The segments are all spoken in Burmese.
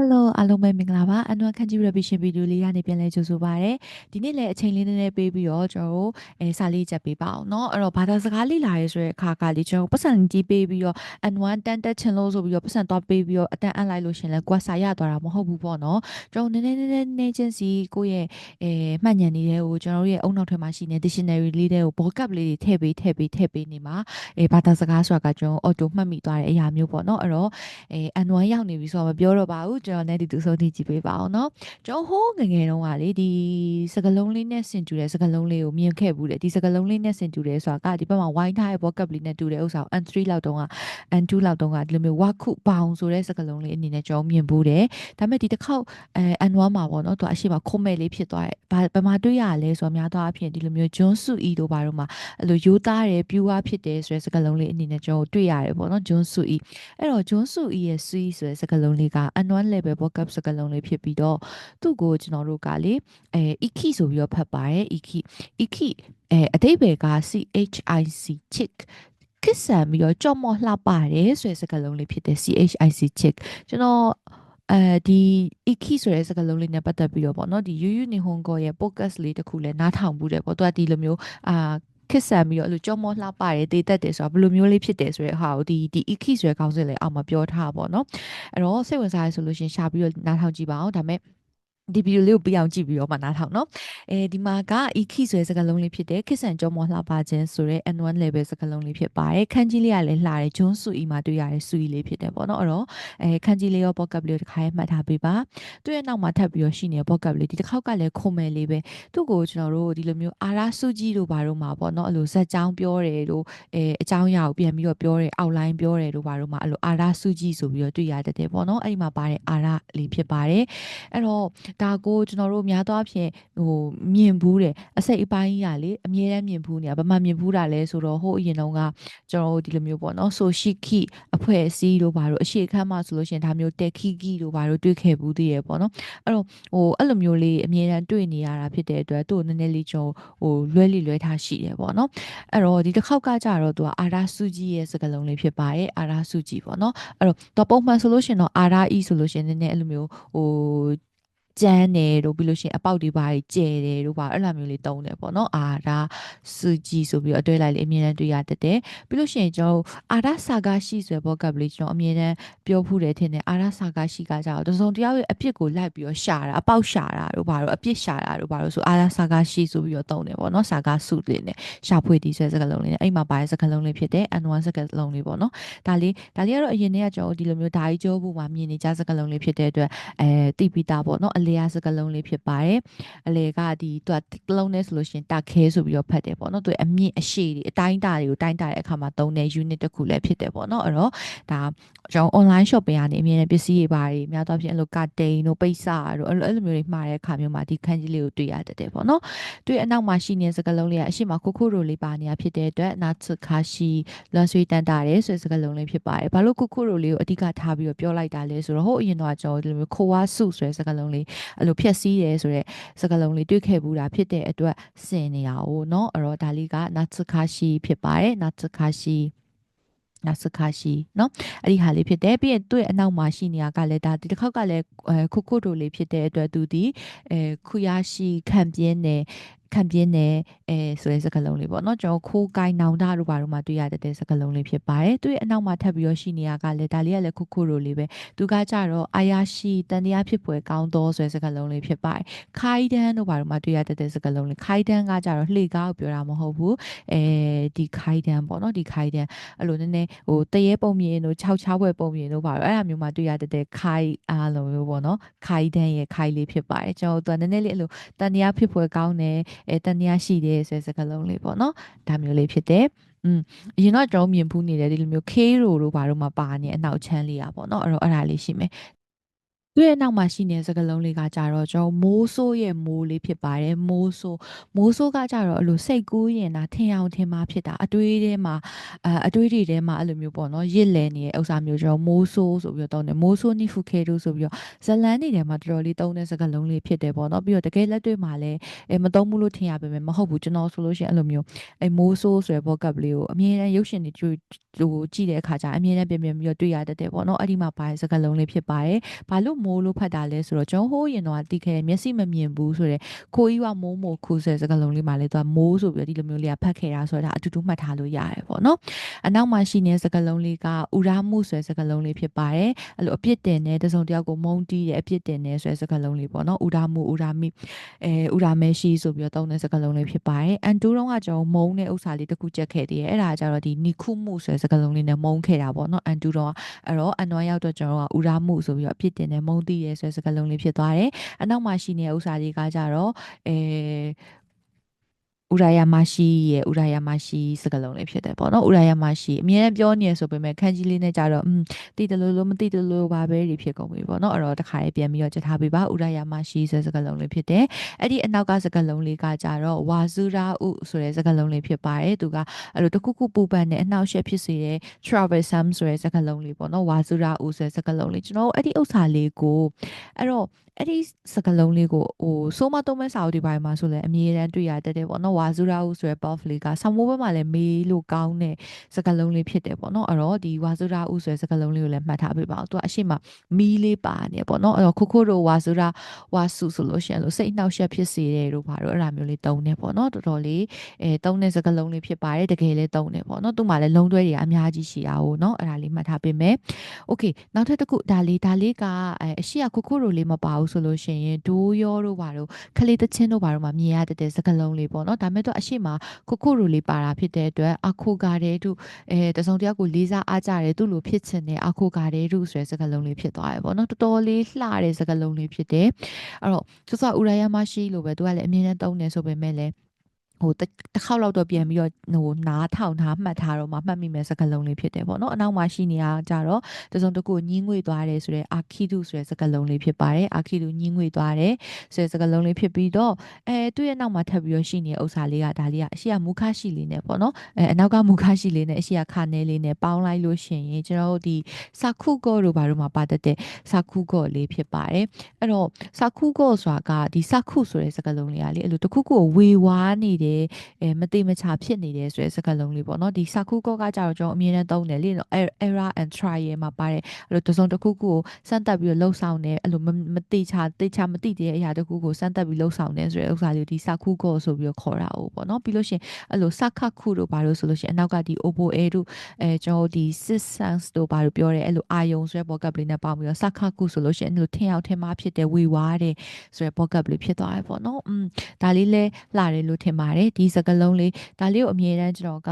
Hello အားလုံးပဲမင်္ဂလာပါအန်နွန်ခန်းကြီး revision video လေးကနေပြန်လဲကြိုဆိုပါရစေဒီနေ့လည်းအချိန်လေးနည်းနည်းပေးပြီးတော့ကျွန်တော်တို့အဲစာလေးချက်ပေးပါအောင်เนาะအဲ့တော့ဘာသာစကားလေ့လာရဲဆိုတဲ့အခါကလေးကျွန်တော်ပတ်စံကြီးပေးပြီးတော့ N1 တန်တက်ချင်လို့ဆိုပြီးတော့ပတ်စံသွားပေးပြီးတော့အတန်းအပ်လိုက်လို့ရှင်လဲကွာစာရသွားတာမဟုတ်ဘူးပေါ့เนาะကျွန်တော်နည်းနည်းနည်းနည်းချင်းစီကိုယ့်ရဲ့အဲမှတ်ဉာဏ်နေတဲ့ကိုကျွန်တော်တို့ရဲ့အုံနောက်ထဲမှာရှိနေတဲ့ dictionary လေးတွေကို vocab လေးတွေထည့်ပေးထည့်ပေးထည့်ပေးနေမှာအဲဘာသာစကားဆိုတာကကျွန်တော် auto မှတ်မိသွားတဲ့အရာမျိုးပေါ့เนาะအဲ့တော့အဲ N1 ရောက်နေပြီဆိုတော့မပြောတော့ပါဘူး ကျွန်တော်လည်းဒီသူဆုံးထိကြည့်ပေးပါအောင်နော်ကျွန်တော်ဟိုးငငယ်တုန်းကလေဒီစကလုံးလေးနဲ့ဆင်တူတဲ့စကလုံးလေးကိုမြင်ခဲ့ဘူးလေဒီစကလုံးလေးနဲ့ဆင်တူတယ်ဆိုတာကဒီဘက်မှာဝိုင်းထားတဲ့ဘောကပ်လေးနဲ့တူတဲ့ဥစ္စာကို N3 လောက်တုန်းက N2 လောက်တုန်းကဒီလိုမျိုးဝါခုပေါင်ဆိုတဲ့စကလုံးလေးအနေနဲ့ကျွန်တော်မြင်ဘူးတယ်ဒါပေမဲ့ဒီတစ်ခေါက်အဲ N1 မှာပေါ့နော်သူအရှိမခုံးမဲ့လေးဖြစ်သွားတယ်ဘာဘာမှတွေ့ရလဲဆိုတော့များသောအားဖြင့်ဒီလိုမျိုးဂျွန်းစုအီတို့ဘာတို့မှာအဲ့လိုရိုးသားတယ်ပြူဝါဖြစ်တယ်ဆိုတဲ့စကလုံးလေးအနေနဲ့ကျွန်တော်တွေ့ရတယ်ပေါ့နော်ဂျွန်းစုအီအဲ့တော့ဂျွန်းစုအီရဲ့ sui ဆိုတဲ့စကလုံးလေးက N1 level vocab စကားလုံးလေးဖြစ်ပြီးတော့သူ့ကိုကျွန်တော်တို့ကလေအဲ iki ဆိုပြီးတော့ဖတ်ပါတယ် iki iki အဲအတိတ်ဘယ်က chic chick ခစ်ဆန်ပြီးတော့ကြော့မော့လှပါတယ်ဆိုတဲ့စကားလုံးလေးဖြစ်တဲ့ chic chick ကျွန်တော်အဲဒီ iki ဆိုတဲ့စကားလုံးလေးနဲ့ပတ်သက်ပြီးတော့ပေါ့နော်ဒီယူယူနေဟွန်ကိုရဲ့ podcast လေးတစ်ခုလည်းနားထောင်မှုတယ်ပေါ့သူကဒီလိုမျိုးအာ ခစ်ဆန်ပြီးတော့အဲ့လိုကြောမောလှပတယ်တေးတက်တယ်ဆိုတာဘယ်လိုမျိုးလေးဖြစ်တယ်ဆိုတဲ့ဟာကိုဒီဒီ iki ဆိုတဲ့ခေါင်းစဉ်လေးအောက်မှာပြောထားပါတော့အဲ့တော့စိတ်ဝင်စားရဆိုလို့ရှင်ရှာပြီးတော့နားထောင်ကြည့်ပါအောင်ဒါပေမဲ့ ဒီဗီဒီယိုလေးကိုပြအောင်ကြည့်ပြီးတော့မှနားထောင်နော်အဲဒီမှာက iki ဆိုတဲ့စကားလုံးလေးဖြစ်တယ်ခစ်ဆန်ကြောမောလှပခြင်းဆိုတဲ့ N1 level စကားလုံးလေးဖြစ်ပါတယ်ခန်းကြီးလေးကလည်းလှတယ်ဂျွန်းဆူအီမှာတွေ့ရတဲ့ဆူအီလေးဖြစ်တယ်ပေါ့နော်အဲ့တော့အဲခန်းကြီးလေးရော pocket လေးကိုတစ်ခါရေးမှတ်ထားပေးပါသူ့ရဲ့နောက်မှာထပ်ပြီးတော့ရှိနေတဲ့ pocket လေးဒီတစ်ခေါက်ကလည်းခုံမယ်လေးပဲသူ့ကိုကျွန်တော်တို့ဒီလိုမျိုးအာရာစုကြီးတို့ဘာတို့မှာပေါ့နော်အဲ့လိုဇက်ကြောင်းပြောတယ်လို့အဲအကြောင်းအရာကိုပြန်ပြီးတော့ပြောတယ် outline ပြောတယ်လို့ဘာတို့မှာအဲ့လိုအာရာစုကြီးဆိုပြီးတော့တွေ့ရတတ်တယ်ပေါ့နော်အဲ့ဒီမှာပါတဲ့အာရာလေးဖြစ်ပါတယ်အဲ့တော့ဒါကိုကျွန်တော်တို့များသောအားဖြင့်ဟိုမြင်ဘူးတယ်အစိတ်အပိုင်းကြီးကလေအမြဲတမ်းမြင်ဘူးနေတာဘာမှမြင်ဘူးတာလဲဆိုတော့ဟိုအရင်တုန်းကကျွန်တော်တို့ဒီလိုမျိုးပေါ့နော်ဆိုရှိခိအဖွဲ့အစည်းတို့ဘာလို့အရှိခမ်းမှဆိုလို့ရှင်ဒါမျိုးတက်ခိခိတို့ဘာလို့တွေ့ခဲ့ဘူးသေးရပေါ့နော်အဲ့တော့ဟိုအဲ့လိုမျိုးလေးအမြဲတမ်းတွေ့နေရတာဖြစ်တဲ့အတွက်သူ့ကိုနည်းနည်းလေးကျွန်တော်ဟိုလွဲလိလွဲထားရှိတယ်ပေါ့နော်အဲ့တော့ဒီတစ်ခေါက်ကကြတော့သူကအာရာစုကြီးရဲ့စကားလုံးလေးဖြစ်ပါတယ်အာရာစုကြီးပေါ့နော်အဲ့တော့တော့ပုံမှန်ဆိုလို့ရှင်တော့အာရာဤဆိုလို့ရှင်နည်းနည်းအဲ့လိုမျိုးဟို ကျန်းတယ်တို့ပြီးလို့ရှိရင်အပေါက်တွေပါကျဲတယ်တို့ပါအဲ့လိုမျိုးလေးတုံးတယ်ပေါ့နော်အာဒါစူဂျီဆိုပြီးတော့အတွဲလိုက်လေအမြဲတမ်းတွေ့ရတတ်တယ်ပြီးလို့ရှိရင်ကျွန်တော်အာဒါဆာဂါရှိဆိုတဲ့ဘောကပ်လေးကျွန်တော်အမြဲတမ်းပြောဖူးတယ်ထင်တယ်အာဒါဆာဂါရှိကကြတော့တစုံတယောက်ရဲ့အပြစ်ကိုလိုက်ပြီးတော့ရှာတာအပေါက်ရှာတာတို့ပါတော့အပြစ်ရှာတာတို့ပါတော့ဆိုအာဒါဆာဂါရှိဆိုပြီးတော့တုံးတယ်ပေါ့နော်ဆာဂါစုလေးနဲ့ရှာဖွေတီးဆွဲစကားလုံးလေးနဲ့အဲ့မှာပါတဲ့စကားလုံးလေးဖြစ်တဲ့ N1 စကားလုံးလေးပေါ့နော်ဒါလေးဒါလေးကတော့အရင်တည်းကကျွန်တော်ဒီလိုမျိုးဓာကြီးကျောဘူးမှာမြင်နေကြစကားလုံးလေးဖြစ်တဲ့အတွက်အဲတိပီတာပေါ့နော်အလေယာစကားလုံးလေးဖြစ်ပါတယ်အလေကဒီသူကကလုံးနဲ့ဆိုလို့ရှိရင်တခဲဆိုပြီးတော့ဖတ်တယ်ပေါ့နော်သူအမြင့်အရှိတွေအတိုင်းတာတွေကိုတိုင်းတာတဲ့အခါမှာသုံးတဲ့ unit တစ်ခုလည်းဖြစ်တယ်ပေါ့နော်အဲ့တော့ဒါကျွန်တော် online shopping ကနေအမြင်နဲ့ပစ္စည်းတွေပါတယ်များသောအားဖြင့်အဲ့လိုကတိန်တို့ပိတ်စတို့အဲ့လိုအဲ့လိုမျိုးတွေမှားတဲ့အခါမျိုးမှာဒီခန်းကြီးလေးကိုတွေ့ရတတ်တယ်ပေါ့နော်တွေ့အနောက်မှာရှိနေတဲ့စကားလုံးလေးကအရှိမခိုခိုရိုလေးပါနေတာဖြစ်တဲ့အတွက်နာツခါရှိလွန်ဆွေးတန်တာတယ်ဆိုတဲ့စကားလုံးလေးဖြစ်ပါတယ်ဘာလို့ခိုခိုရိုလေးကိုအဓိကထားပြီးတော့ပြောလိုက်တာလဲဆိုတော့ဟိုအရင်တော့ကျွန်တော်ဒီလိုမျိုးခိုဝါစုဆိုတဲ့စကားလုံးလေးအဲ့လိုဖြက်စီးတယ်ဆိုတဲ့စကားလုံးလေးတွေ့ခဲ့ဘူးတာဖြစ်တဲ့အတွက်စင်နေရအောင်เนาะအဲ့တော့ဒါလေးကနာツခါရှိဖြစ်ပါတယ်နာツခါရှိနာစခါရှိเนาะအဲ့ဒီဟာလေးဖြစ်တယ်ပြီးရင်သူ့ရဲ့အနောက်မှာရှိနေတာကလည်းဒါဒီတစ်ခေါက်ကလည်းခုခုတို့လေးဖြစ်တဲ့အတွက်သူဒီအဲခုရရှိခံပြင်းနေ ခံပြင်းတယ်အဲဆိုတဲ့စကားလုံးလေးပေါ့နော်ကျွန်တော်ခိုးကိုင်းနောင်တာတို့ဘာတို့မှတွေ့ရတဲ့စကားလုံးလေးဖြစ်ပါတယ်သူ့ရဲ့အနောက်မှာထပ်ပြီးတော့ရှိနေတာကလည်းဒါလေးကလည်းခုခုလိုလေးပဲသူကကြတော့အာယာရှိတန်တရားဖြစ်ပွဲကောင်းသောဆိုတဲ့စကားလုံးလေးဖြစ်ပါတယ်ခိုင်တန်းတို့ဘာတို့မှတွေ့ရတဲ့စကားလုံးလေးခိုင်တန်းကကြတော့လှေကားကိုပြောတာမဟုတ်ဘူးအဲဒီခိုင်တန်းပေါ့နော်ဒီခိုင်တန်းအဲ့လိုနည်းနည်းဟိုတရေပုံမြင်တို့ခြောက်ခြားပွဲပုံမြင်တို့ဘာတို့အဲ့ဒါမျိုးမှတွေ့ရတဲ့ခိုင်အားလိုမျိုးပေါ့နော်ခိုင်တန်းရဲ့ခိုင်လေးဖြစ်ပါတယ်ကျွန်တော်သူကနည်းနည်းလေးအဲ့လိုတန်တရားဖြစ်ပွဲကောင်းတယ်အဲတန်တရားရှိတယ်ဆိုတဲ့စကားလုံးလေးပေါ့နော်ဒါမျိုးလေးဖြစ်တယ်อืมအရင်တော့ကျွန်တော်မြင်ဖူးနေတယ်ဒီလိုမျိုး K ရိုတို့ဘာတို့မှပါနေအနောက်ချမ်းလေးอ่ะပေါ့เนาะအဲ့တော့အဲ့ဒါလေးရှိမယ်သူ့ ရဲ့နောက်မှာရှိနေတဲ့စကားလုံးလေးကကြတော့ကျွန်တော်မိုးဆိုးရဲ့မိုးလေးဖြစ်ပါတယ်မိုးဆိုးမိုးဆိုးကကြတော့အဲ့လိုစိတ်ကူးရင်တာထင်အောင်ထင်မှာဖြစ်တာအတွေးထဲမှာအအတွေးတွေထဲမှာအဲ့လိုမျိုးပေါ့နော်ရစ်လဲနေတဲ့ဥစ္စာမျိုးကျွန်တော်မိုးဆိုးဆိုပြီးတော့တောင်းတယ်မိုးဆိုးနိဖူခဲတို့ဆိုပြီးတော့ဇလန်းနေထဲမှာတော်တော်လေးတုံးတဲ့စကားလုံးလေးဖြစ်တယ်ပေါ့နော်ပြီးတော့တကယ်လက်တွေ့မှာလည်းအဲမတုံးဘူးလို့ထင်ရပေမဲ့မဟုတ်ဘူးကျွန်တော်ဆိုလို့ရှိရင်အဲ့လိုမျိုးအဲမိုးဆိုးဆိုတဲ့ vocab လေးကိုအမြဲတမ်းရုပ်ရှင်တွေဟိုကြည့်တဲ့အခါကျအမြဲတမ်းပြင်ပြင်ပြီးတော့တွေ့ရတတ်တယ်ပေါ့နော်အဲ့ဒီမှာပါတဲ့စကားလုံးလေးဖြစ်ပါတယ်ဘာလို့မိုးမိုးလို့ဖတ်တာလဲဆိုတော့ကျွန်တော်ဟိုးရင်တော့တီးခဲ့မျက်စိမမြင်ဘူးဆိုတော့ခိုးကြီးကမိုးမိုးခူးဆိုတဲ့စကားလုံးလေးမှာလဲသူကမိုးဆိုပြီးတော့ဒီလိုမျိုးလေးကဖတ်ခဲ့တာဆိုတော့ဒါအတူတူမှတ်ထားလို့ရတယ်ပေါ့နော်အနောက်မှာရှိနေတဲ့စကားလုံးလေးကဥရမှုဆိုတဲ့စကားလုံးလေးဖြစ်ပါတယ်အဲ့လိုအပြစ်တင်တဲ့တစုံတယောက်ကိုမုန်းတီးတဲ့အပြစ်တင်တဲ့ဆိုတဲ့စကားလုံးလေးပေါ့နော်ဥရမှုဥရမိအဲဥရမဲရှိဆိုပြီးတော့သုံးတဲ့စကားလုံးလေးဖြစ်ပါတယ်အန်တူတော့ကကျွန်တော်မုန်းတဲ့ဥစ္စာလေးတစ်ခုချက်ခဲ့တည်းရဲ့အဲ့ဒါကြတော့ဒီနီခုမှုဆိုတဲ့စကားလုံးလေးနဲ့မုန်းခဲ့တာပေါ့နော်အန်တူတော့အဲ့တော့အန်နွားရောက်တော့ကျွန်တော်ကဥရမှုဆိုပြီးတော့အပြစ်တင်တဲ့မုန်းတီးရဲဆိုတဲ့စကားလုံးလေးဖြစ်သွားတယ်အနောက်မှာရှိနေတဲ့ဥစ္စာလေးကကြတော့အဲ ဥရာယာမရှိရဲ့ဥရာယာမရှိစကားလုံးလေးဖြစ်တယ်ပေါ့နော်ဥရာယာမရှိအမြဲပြောနေရဆိုပေမဲ့ခန်းကြီးလေးနဲ့ကြတော့อืมတိတလို့လို့မတိတလို့ပါပဲတွေဖြစ်ကုန်ပြီပေါ့နော်အဲ့တော့တခါရေးပြန်ပြီးတော့ကြထားပေးပါဥရာယာမရှိဆိုတဲ့စကားလုံးလေးဖြစ်တယ်အဲ့ဒီအနောက်ကစကားလုံးလေးကကြတော့ဝါဇူရာဥဆိုတဲ့စကားလုံးလေးဖြစ်ပါတယ်သူကအဲ့လိုတခုခုပူပန်တဲ့အနောက်ရှက်ဖြစ်စေတဲ့ troublesome ဆိုတဲ့စကားလုံးလေးပေါ့နော်ဝါဇူရာဥဆိုတဲ့စကားလုံးလေးကျွန်တော်အဲ့ဒီဥစ္စာလေးကိုအဲ့တော့အဲ့ဒီစကလုံးလေးကိုဟိုစိုးမသုံးမဲ့စာအုပ်ဒီပိုင်းမှာဆိုလဲအမြဲတမ်းတွေ့ရတတ်တယ်ပေါ့နော်ဝါဇူရာဟုဆိုရယ် buff လေးကဆောင်းမိုးဘက်မှာလည်းမေးလို့ကောင်းတဲ့စကလုံးလေးဖြစ်တယ်ပေါ့နော်အဲ့တော့ဒီဝါဇူရာဟုဆိုရယ်စကလုံးလေးကိုလည်းမှတ်ထားပေးပါဦးသူကအရှိမမီးလေးပါနေပေါ့နော်အဲ့တော့ခိုခိုတို့ဝါဇူရာဝါစုဆိုလို့ရှိရင်လို့စိတ်နှောက်ယှက်ဖြစ်စေတယ်တို့ဘာလို့အဲ့ဒါမျိုးလေးတုံးနေပေါ့နော်တော်တော်လေးအဲတုံးတဲ့စကလုံးလေးဖြစ်ပါတယ်တကယ်လည်းတုံးနေပေါ့နော်သူ့မှာလည်းလုံးတွဲတွေအများကြီးရှိတာဟုတ်နော်အဲ့ဒါလေးမှတ်ထားပေးမယ်โอเคနောက်ထပ်တစ်ခုဒါလေးဒါလေးကအရှိရခိုခိုတို့လေးမပါဘူးဆိုလို့ရှိရင်ဒိုးရောတို့ဘာတို့ခလေးတချင်းတို့ဘာတို့မှာမြင်ရတဲ့စကလုံးလေးပေါ့နော်ဒါ မဲ့တော့အရှိမခိုခိုရိုလေးပါတာဖြစ်တဲ့အတွက်အခိုကာတဲ့တို့အဲတစုံတယောက်ကိုလေးစားအားကြတယ်သူ့လိုဖြစ်ချင်တဲ့အခိုကာတဲ့တို့ဆိုတဲ့စကလုံးလေးဖြစ်သွားတယ်ပေါ့နော်တော်တော်လေးလှတဲ့စကလုံးလေးဖြစ်တယ်အဲ့တော့ဆိုဆိုဥရယမရှိလို့ပဲသူကလည်းအမြင်နဲ့တုံးနေဆိုပေမဲ့လည်း ဟိုတစ်ခေါက်လောက်တော့ပြန်ပြီးတော့ဟိုနားထောင်ထားမှတ်ထားတော့မှမှတ်မိမဲ့စကားလုံးလေးဖြစ်တယ်ပေါ့နော်အနောက်မှာရှိနေတာကြတော့တစုံတစ်ခုညင်းငွေသွားတယ်ဆိုတဲ့အာခိတုဆိုတဲ့စကားလုံးလေးဖြစ်ပါတယ်အာခိတုညင်းငွေသွားတယ်ဆိုတဲ့စကားလုံးလေးဖြစ်ပြီးတော့အဲသူ့ရဲ့နောက်မှာထပ်ပြီးတော့ရှိနေတဲ့ဥစ္စာလေးကဒါလေးကအရှိကမူခရှိလေးနဲ့ပေါ့နော်အဲအနောက်ကမူခရှိလေးနဲ့အရှိကခါနဲလေးနဲ့ပေါင်းလိုက်လို့ရှိရင်ကျွန်တော်တို့ဒီစာခုကောတို့ဘာတို့မှာပါတတ်တဲ့စာခုကောလေးဖြစ်ပါတယ်အဲ့တော့စာခုကောဆိုတာကဒီစာခုဆိုတဲ့စကားလုံးလေးကလေအဲ့လိုတခုခုကိုဝေဝါးနေတအဲမတိမချဖြစ်နေတယ်ဆိုတဲ့စကားလုံးလေးပေါ့နော်ဒီစာခုကောကကြတော့ကျွန်တော်အမြဲတမ်းသုံးတယ်လေနော် error and trial မှာပါတယ်အဲ့လိုတစုံတစ်ခုခုကိုစမ်းသပ်ပြီးတော့လှုပ်ဆောင်တယ်အဲ့လိုမတိချတိချမတိတဲ့အရာတစ်ခုကိုစမ်းသပ်ပြီးလှုပ်ဆောင်တယ်ဆိုတဲ့ဥစ္စာလေးဒီစာခုကောဆိုပြီးတော့ခေါ်တာ哦ပေါ့နော်ပြီးလို့ရှိရင်အဲ့လိုစခခုတို့ဘာလို့ဆိုလို့ရှိရင်အနောက်ကဒီ obo a တို့အဲကျွန်တော်ဒီ six sense တို့ဘာလို့ပြောရဲအဲ့လိုအာယုံဆိုတဲ့ vocab လေးနဲ့ပေါင်းပြီးတော့စခခုဆိုလို့ရှိရင်အဲ့လိုထင်ရောက်ထင်မှားဖြစ်တဲ့ဝေဝါးတဲ့ဆိုတဲ့ vocab လေးဖြစ်သွားတယ်ပေါ့နော်อืมဒါလေးလဲလှတယ်လို့ထင်ပါတယ် ယ်ဒီစကလုံးလေးဒါလေးကိုအမြဲတမ်းကျွန်တော်က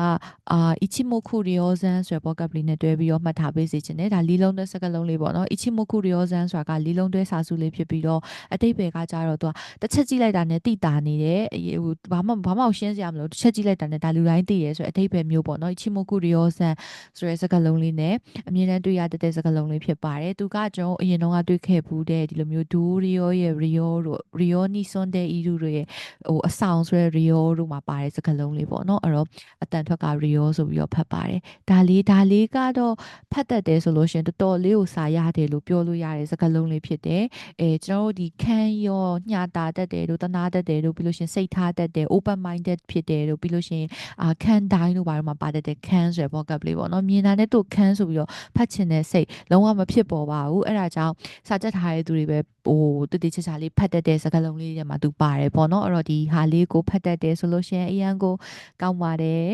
အာအီချီမိုခုရီယောဇန်ဆိုတဲ့ podcast လေးနဲ့တွဲပြီးတော့မှတ်ထားပေးစေချင်တယ်ဒါလီလုံးတွဲစကလုံးလေးပေါ့နော်အီချီမိုခုရီယောဇန်ဆိုတာကလီလုံးတွဲစာစုလေးဖြစ်ပြီးတော့အတိတ်ပဲကကြတော့သူကတစ်ချက်ကြည့်လိုက်တာနဲ့တိတာနေတယ်ဟိုဘာမှဘာမှရှင်းစရာမလိုတစ်ချက်ကြည့်လိုက်တာနဲ့ဒါလူတိုင်းသိရဲဆိုတဲ့အတိတ်ပဲမျိုးပေါ့နော်အီချီမိုခုရီယောဇန်ဆိုတဲ့စကလုံးလေးနဲ့အမြဲတမ်းတွေ့ရတဲ့စကလုံးလေးဖြစ်ပါတယ်သူကကျွန်တော်အရင်တော့ကတွေ့ခဲ့ဘူးတဲ့ဒီလိုမျိုးဒူရီယောရဲ့ရီယောတို့ရီယောနီဆွန်တဲ့အီရူတို့ရဲ့ဟိုအဆောင်ဆိုတဲ့ရီယောတို့မှာပါတဲ့စကလုံးလေးပေါ့နော်အဲ့တော့အတန်ထွက်က Rio ဆိုပြီးတော့ဖတ်ပါတယ်ဒါလေးဒါလေးကတော့ဖတ်တတ်တယ်ဆိုလို့ရှင်တော်တော်လေးကိုစာရတယ်လို့ပြောလို့ရတယ်စကားလုံးလေးဖြစ်တယ်အဲကျွန်တော်တို့ဒီခံရောညှတာတတ်တယ်လို့တနာတတ်တယ်လို့ပြီးလို့ရှင်စိတ်ထားတတ်တယ် open minded ဖြစ်တယ်လို့ပြီးလို့ရှင်အာခံတိုင်းလို့ဘာလို့မှပါတတ်တယ်ခံဆိုရယ် vocab လေးပေါ့နော်မြင်တာနဲ့သူခံဆိုပြီးတော့ဖတ်ချင်တဲ့စိတ်လုံးဝမဖြစ်ပေါ်ပါဘူးအဲ့ဒါကြောင့်စာကြက်ထားတဲ့သူတွေပဲဟိုတတိချာချာလေးဖတ်တတ်တဲ့စကားလုံးလေးတွေမှာသူပါတယ်ပေါ့နော်အဲ့တော့ဒီဟာလေးကိုဖတ်တတ်တယ်ဆိုလို့ရှင်အရန်ကိုကောင်းပါတယ်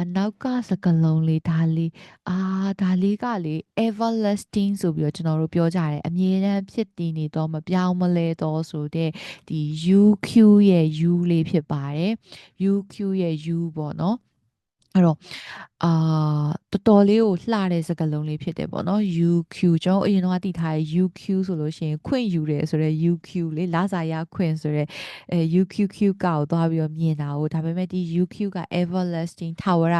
အနောက်ကစကလုံးလေးဒါလေးအာဒါလေးကလေ everlasting ဆိုပြီးတော့ကျွန်တော်တို့ပြောကြတယ်အမြဲတမ်းဖြစ်တည်နေတော့မပြောင်းမလဲတော့ဆိုတဲ့ဒီ UQ ရဲ့ U လေးဖြစ်ပါတယ် UQ ရဲ့ U ပေါ့နော် အဲ့တော့အာတော်တော်လေးကိုလှတဲ့စကားလုံးလေးဖြစ်တယ်ပေါ့နော် UQ ကျွန်တော်အရင်တော့တည်ထားတဲ့ UQ ဆိုလို့ရှိရင်ခွင့်ယူတယ်ဆိုတော့ UQ လေလာစာရခွင့်ဆိုတော့အဲ UQQ ကောက်သွားပြီးတော့မြင်တာကိုဒါပေမဲ့ဒီ UQ က everlasting ထာဝရ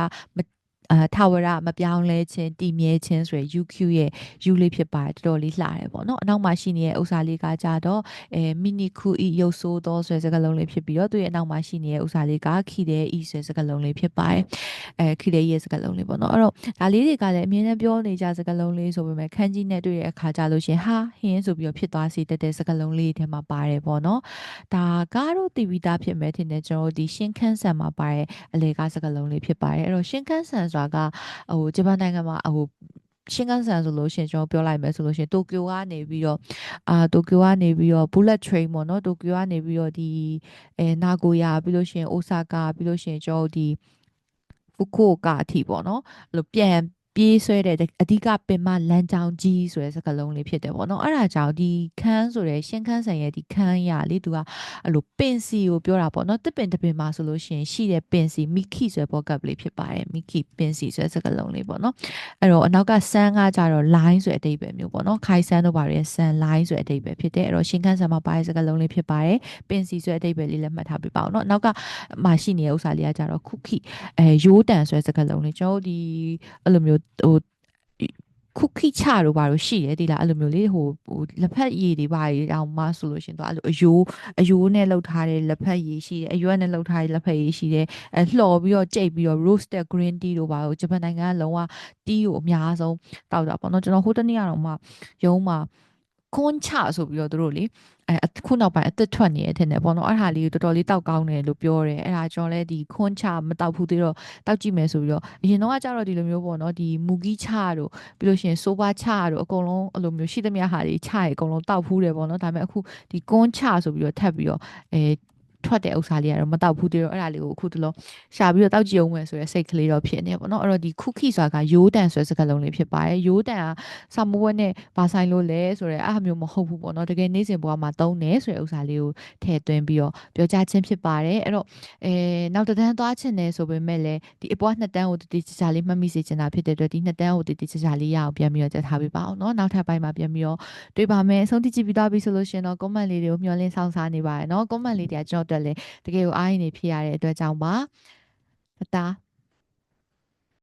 အာထာဝရမပြောင်းလဲခြင်းတည်မြဲခြင်းဆိုရယ် UQ ရဲ့ U လေးဖြစ်ပါတယ်တော်တော်လေးလှတယ်ပေါ့နော်အနောက်မှာရှိနေတဲ့ဥစ္စာလေးကကြတော့အဲ mini ku i ရုပ်ဆိုးသောဆိုတဲ့စကားလုံးလေးဖြစ်ပြီးတော့သူ့ရဲ့အနောက်မှာရှိနေတဲ့ဥစ္စာလေးကခီတဲ့ i ဆိုတဲ့စကားလုံးလေးဖြစ်ပါတယ်အဲခီတဲ့ရဲ့စကားလုံးလေးပေါ့နော်အဲ့တော့ဒါလေးတွေကလည်းအမြဲတမ်းပြောနေကြစကားလုံးလေးဆိုပေမဲ့ခန်းကြီးနဲ့တွေ့တဲ့အခါကြလို့ရှင်ဟာဟင်းဆိုပြီးတော့ဖြစ်သွားစေတတ်တဲ့စကားလုံးလေးထဲမှာပါတယ်ပေါ့နော်ဒါကတော့တည်ပြီးသားဖြစ်မဲ့ထင်တယ်ကျွန်တော်ဒီရှင်းခန်းဆန်မှာပါတဲ့အလေကစကားလုံးလေးဖြစ်ပါတယ်အဲ့တော့ရှင်းခန်းဆန်ဆိုတာကဟိုဂျပန်နိုင်ငံမှာဟိုရှင်းကန်ဆန်ဆိုလို့ရှရင်ကျွန်တော်ပြောလိုက်မယ်ဆိုလို့ရှရင်တိုကျိုကနေပြီးတော့အာတိုကျိုကနေပြီးတော့ bullet train ပေါ့နော်တိုကျိုကနေပြီးတော့ဒီအဲနာဂိုယာပြီးလို့ရှရင်အိုဆာကာပြီးလို့ရှရင်ကျွန်တော်ဒီဖူကူကာအထိပေါ့နော်အဲ့လိုပြန် ပြေးဆွဲတဲ့အဓိကပင်မလမ်းကြောင်းကြီးဆိုတဲ့စကားလုံးလေးဖြစ်တယ်ပေါ့နော်အဲ့ဒါကြောင့်ဒီခန်းဆိုတဲ့ရှင်းခန်းဆန်ရဲ့ဒီခန်းရလေသူကအဲ့လိုပင်စီကိုပြောတာပေါ့နော်တစ်ပင်တစ်ပင်မှာဆိုလို့ရှိရင်ရှိတဲ့ပင်စီမိခိဆိုတဲ့ဘောကပ်လေးဖြစ်ပါတယ်မိခိပင်စီဆိုတဲ့စကားလုံးလေးပေါ့နော်အဲ့တော့အနောက်ကဆန်းကကြတော့ line ဆိုတဲ့အဓိပ္ပာယ်မျိုးပေါ့နော်ခိုင်ဆန်းတို့ပါရဲ့ဆန်း line ဆိုတဲ့အဓိပ္ပာယ်ဖြစ်တယ်အဲ့တော့ရှင်းခန်းဆန်မှာပါတဲ့စကားလုံးလေးဖြစ်ပါတယ်ပင်စီဆိုတဲ့အဓိပ္ပာယ်လေးလည်းမှတ်ထားပေးပါအောင်နော်အနောက်ကမှရှိနေတဲ့ဥစ္စာလေးကကြတော့ခုခိအဲရိုးတန်ဆိုတဲ့စကားလုံးလေးကျွန်တော်တို့ဒီအဲ့လိုမျိုးဟိုခုခိချတို့ဘာလို့ရှိရဲဒီလားအဲ့လိုမျိုးလေးဟိုဟိုလက်ဖက်ရည်တွေဘာတွေတောင်မှဆိုလို့ရှင်တော့အဲ့လိုအယိုးအယိုးနဲ့လှုပ်ထားတဲ့လက်ဖက်ရည်ရှိတယ်အရွက်နဲ့လှုပ်ထားတဲ့လက်ဖက်ရည်ရှိတယ်အဲလှော်ပြီးတော့ကြိတ်ပြီးတော့ roasted green tea တို့ဘာလို့ဂျပန်နိုင်ငံကလုံးဝ tea ကိုအများဆုံးတောက်တာပေါ့နော်ကျွန်တော်ဟိုတနေ့ကတော့မှရုံးမှာ ခွန်ချဆိုပြီးတော့သူတို့လေအဲအခုနောက်ပိုင်းအသက်ထွက်နေတဲ့အထင်တယ်ပေါ့နော်အဲ့ဟာလေးကိုတော်တော်လေးတောက်ကောင်းတယ်လို့ပြောတယ်အဲ့ဒါကျွန်တော်လည်းဒီခွန်ချမတောက်ဘူးသေးတော့တောက်ကြည့်မယ်ဆိုပြီးတော့အရင်တော့ကကြတော့ဒီလိုမျိုးပေါ့နော်ဒီမူဂီချတို့ပြီးလို့ရှိရင်ဆိုဘာချတို့အကုန်လုံးအဲ့လိုမျိုးရှိသမျှဟာတွေချရအကုန်လုံးတောက်ဖူးတယ်ပေါ့နော်ဒါပေမဲ့အခုဒီကွန်ချဆိုပြီးတော့ထပ်ပြီးတော့အဲ ထွက်တဲ့ဥစ္စာလေးကတော့မတောက်ဘူးသေးတော့အဲ့ဒါလေးကိုအခုတလုံးရှာပြီးတော့တောက်ကြည့်အောင်မယ်ဆိုရယ်စိတ်ကလေးတော့ဖြစ်နေပေါ့နော်အဲ့တော့ဒီခုခိဆိုတာကရိုးတန်ဆိုတဲ့စကားလုံးလေးဖြစ်ပါတယ်ရိုးတန်ကစာမွေးနဲ့ဘာဆိုင်လို့လဲဆိုရယ်အဲ့ဟာမျိုးမဟုတ်ဘူးပေါ့နော်တကယ်နေ့စဉ်ဘဝမှာသုံးတယ်ဆိုတဲ့ဥစ္စာလေးကိုထည့်သွင်းပြီးတော့ပြောကြားခြင်းဖြစ်ပါတယ်အဲ့တော့အဲနောက်တစ်တန်းသွားချင်တယ်ဆိုပေမဲ့လည်းဒီအပွားနှစ်တန်းကိုတတိချာချာလေးမှတ်မိစေချင်တာဖြစ်တဲ့အတွက်ဒီနှစ်တန်းကိုတတိချာချာလေးရအောင်ပြန်ပြီးတော့ကြက်ထားပေးပါအောင်နော်နောက်ထပ်ပိုင်းမှာပြန်ပြီးတော့တွေ့ပါမယ်အဆုံးထိကြည့်ပြီးသွားပြီဆိုလို့ရှင်တော့ comment လေးတွေကိုမျှော်လင့်ဆောင်စားနေပါတယ်နော် comment လေးတွေကကျွန်တော်တက်လဲတကယ်ကိုအားရနေဖြစ်ရတဲ့အတွက်ကြောင့်ပါတတာ